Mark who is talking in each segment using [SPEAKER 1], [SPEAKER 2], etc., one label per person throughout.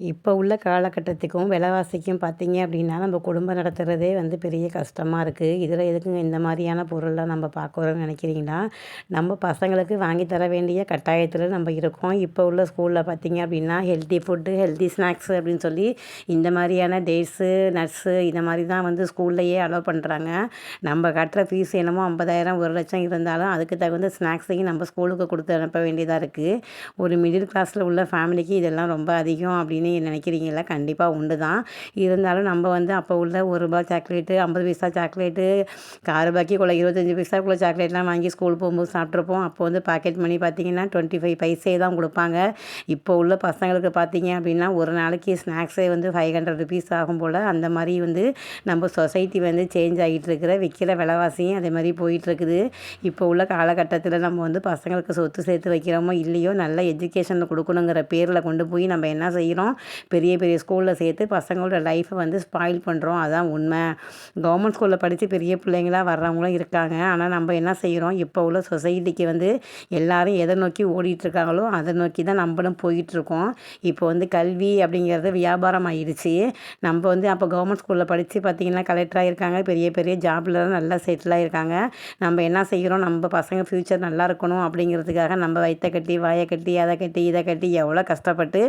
[SPEAKER 1] இப்போ உள்ள காலகட்டத்துக்கும் விலைவாசிக்கும் பார்த்தீங்க அப்படின்னா நம்ம குடும்பம் நடத்துகிறதே வந்து பெரிய கஷ்டமாக இருக்குது இதில் எதுக்குங்க இந்த மாதிரியான பொருள்லாம் நம்ம பார்க்குறோம்னு நினைக்கிறீங்கன்னா நம்ம பசங்களுக்கு வாங்கி தர வேண்டிய கட்டாயத்தில் நம்ம இருக்கோம். இப்போ உள்ள ஸ்கூலில் பார்த்தீங்க அப்படின்னா ஹெல்த்தி ஃபுட்டு ஹெல்த்தி ஸ்நாக்ஸ் அப்படின்னு சொல்லி இந்த மாதிரியான டேட்ஸு நட்ஸு இந்த மாதிரி தான் வந்து ஸ்கூல்லையே அலோவ் பண்ணுறாங்க நம்ம கட்டுற ஃபீஸ் என்னமோ ஐம்பதாயிரம் ஒரு லட்சம் இருந்தாலும் அதுக்கு தகுந்த ஸ்நாக்ஸையும் நம்ம ஸ்கூலுக்கு கொடுத்து அனுப்ப வேண்டியதாக இருக்குது ஒரு மிடில் கிளாஸில் உள்ள ஃபேமிலிக்கு இதெல்லாம் ரொம்ப அதிகம் அப்படின்னு நீ நினைக்கிறீங்களா? கண்டிப்பாக உண்டு தான். இருந்தாலும் நம்ம வந்து அப்போ உள்ள ஒரு ரூபா சாக்லேட்டு ஐம்பது பைசா சாக்லேட்டு கார் ரூபாய்க்குள்ள இருபத்தஞ்சி பைசாக்குள்ள சாக்லேட்லாம் வாங்கி ஸ்கூல் போகும்போது சாப்பிட்ருப்போம் அப்போ வந்து பாக்கெட் மணி பார்த்திங்கன்னா டுவெண்ட்டி ஃபைவ் பைசே தான் கொடுப்பாங்க. இப்போ உள்ள பசங்களுக்கு பார்த்தீங்க அப்படின்னா ஒரு நாளைக்கு ஸ்நாக்ஸே வந்து ஃபைவ் ஹண்ட்ரட் ருபீஸ் ஆகும் போல் அந்த மாதிரி வந்து நம்ம சொசைட்டி வந்து சேஞ்ச் ஆகிட்டு இருக்கிற விற்கிற விலைவாசியும் அதே மாதிரி போயிட்டுருக்குது இப்போ உள்ள காலகட்டத்தில் நம்ம வந்து பசங்களுக்கு சொத்து சேர்த்து வைக்கிறோமோ இல்லையோ நல்ல எஜுகேஷனில் கொடுக்கணுங்கிற பேரில் கொண்டு போய் நம்ம என்ன செய்கிறோம் பெரிய பெரிய ஸ்கூலில் சேர்த்து பசங்களோட லைஃப்பை வந்து ஸ்பாயில் பண்ணுறோம் அதான் உண்மை. கவர்மெண்ட் ஸ்கூலில் படித்து பெரிய பிள்ளைங்களாக வர்றவங்களும் இருக்காங்க. ஆனால் நம்ம என்ன செய்கிறோம் இப்போ உள்ள சொசைட்டிக்கு வந்து எல்லோரும் எதை நோக்கி ஓடிட்டுருக்காங்களோ அதை நோக்கி தான் நம்மளும் போயிட்டுருக்கோம் இப்போ வந்து கல்வி அப்படிங்கிறது வியாபாரம் ஆயிடுச்சு. நம்ம வந்து அப்போ கவர்மெண்ட் ஸ்கூலில் படித்து பார்த்திங்கன்னா கலெக்டராக இருக்காங்க பெரிய பெரிய ஜாபில் நல்லா செட்டில் ஆகிருக்காங்க நம்ம என்ன செய்கிறோம் நம்ம பசங்க ஃப்யூச்சர் நல்லா இருக்கணும் அப்படிங்கிறதுக்காக நம்ம வயிற்ற கட்டி வாயை கட்டி அதை கட்டி இதை கட்டி எவ்வளோ கஷ்டப்பட்டு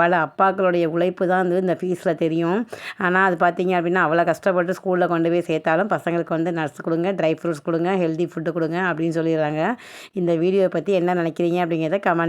[SPEAKER 1] பல அப்பா அம்மாக்களுடைய உழைப்பு தான் வந்து இந்த ஃபீஸில் தெரியும். ஆனால் அது பார்த்திங்க அப்படின்னா அவ்வளோ கஷ்டப்பட்டு ஸ்கூலில் கொண்டு போய் சேர்த்தாலும் பசங்களுக்கு வந்து நட்ஸ் கொடுங்க ட்ரை ஃப்ரூட்ஸ் கொடுங்க ஹெல்தி ஃபுட்டு கொடுங்க அப்படின்னு சொல்லிடுறாங்க. இந்த வீடியோவை பற்றி என்ன நினைக்கிறீங்க அப்படிங்கிறத கமெண்ட்